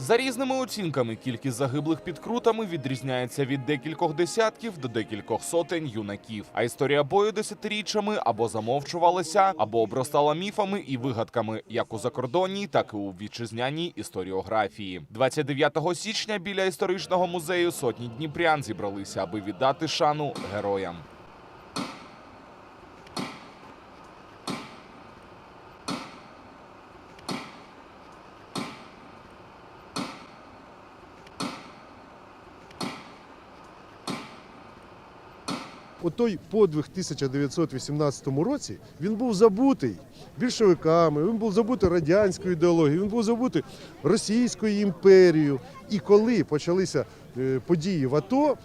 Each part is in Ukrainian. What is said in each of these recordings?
За різними оцінками, кількість загиблих під крутами відрізняється від декількох десятків до декількох сотень юнаків. А історія бою десятиріччями або замовчувалася, або обростала міфами і вигадками, як у закордонній, так і у вітчизняній історіографії. 29 січня біля історичного музею сотні дніпрян зібралися, аби віддати шану героям. Отой подвиг в 1918 році він був забутий більшовиками, він був забутий радянською ідеологією, він був забутий Російською імперією. І коли почалися е, події в АТО,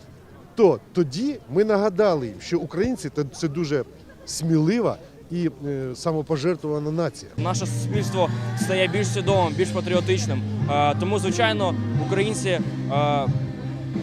то тоді ми нагадали їм, що українці це- дуже смілива і е, самопожертвована нація. Наше суспільство стає більш свідомим, більш патріотичним. Е, Тому, звичайно, українці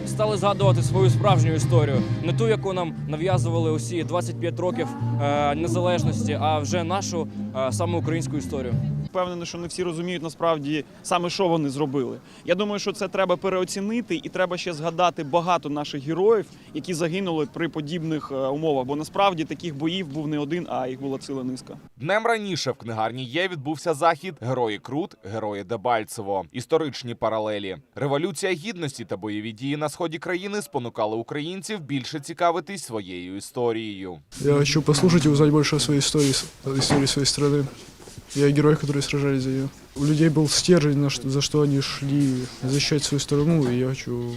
стали згадувати свою справжню історію, не ту, яку нам нав'язували усі 25 років е, незалежності, а вже нашу е, саме українську історію. Впевнений, що не всі розуміють насправді саме, що вони зробили. Я думаю, що це треба переоцінити, і треба ще згадати багато наших героїв, які загинули при подібних е, умовах. Бо насправді таких боїв був не один, а їх була ціла низка. Днем раніше в книгарні є відбувся захід Герої Крут, Герої Дебальцево. Історичні паралелі. Революція гідності та бойові дії на сході країни спонукали українців більше цікавитись своєю історією. Я хочу послушать и узнать больше о своей истории, с- о истории своей страны. Я герои, которые сражались за нее. У людей был стержень, на что- за что они шли защищать свою страну, и я хочу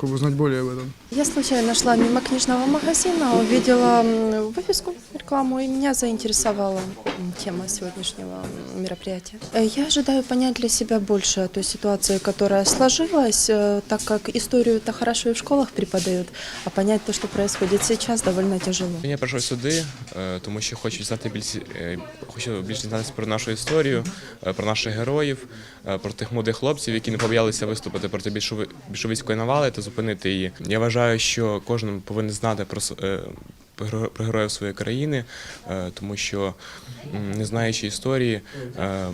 как бы, узнать более об этом. Я случайно шла мимо книжного магазина, увидела м, вывеску, рекламу, и меня заинтересовала м, тема сегодняшнего м, мероприятия. Э, Я ожидаю понять для себя больше о той ситуации, которая сложилась, э, так как историю-то хорошо и в школах преподают, а понять то, что происходит сейчас, довольно тяжело. Я прийшов сюди, е, тому що хочу знати більше, е, хочу більше дізнатися про нашу історію, е, про наших героїв, е, про тих молодих хлопців, які не побоялися виступити проти більшови- більшовицької навали та зупинити її. Я вважаю, що кожен повинен знати про е, про героїв своєї країни, е, тому що не знаючи історії, е,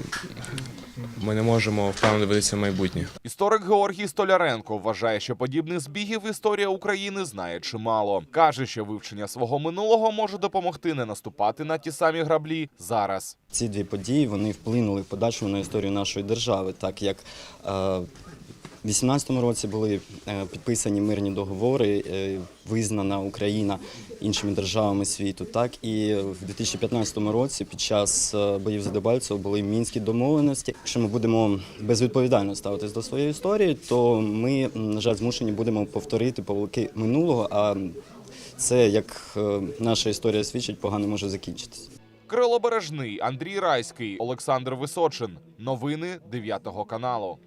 ми не можемо впевнено дивитися в майбутнє. Історик Георгій Столяренко вважає, що подібних збігів історія України знає чимало. каже, що вивчення свого минулого може допомогти не наступати на ті самі граблі зараз. Ці дві події вони вплинули в подальшому на історію нашої держави, так як в 18-му році були е, підписані мирні договори, е, визнана Україна іншими державами світу. Так і в 2015 році, під час е, боїв за Дебальцево, були мінські домовленості. Якщо ми будемо безвідповідально ставитись до своєї історії, то ми, на жаль, змушені будемо повторити помилки минулого. А це, як наша історія свідчить, погано може закінчитися. Крило Бережний, Андрій Райський, Олександр Височин. Новини 9 каналу.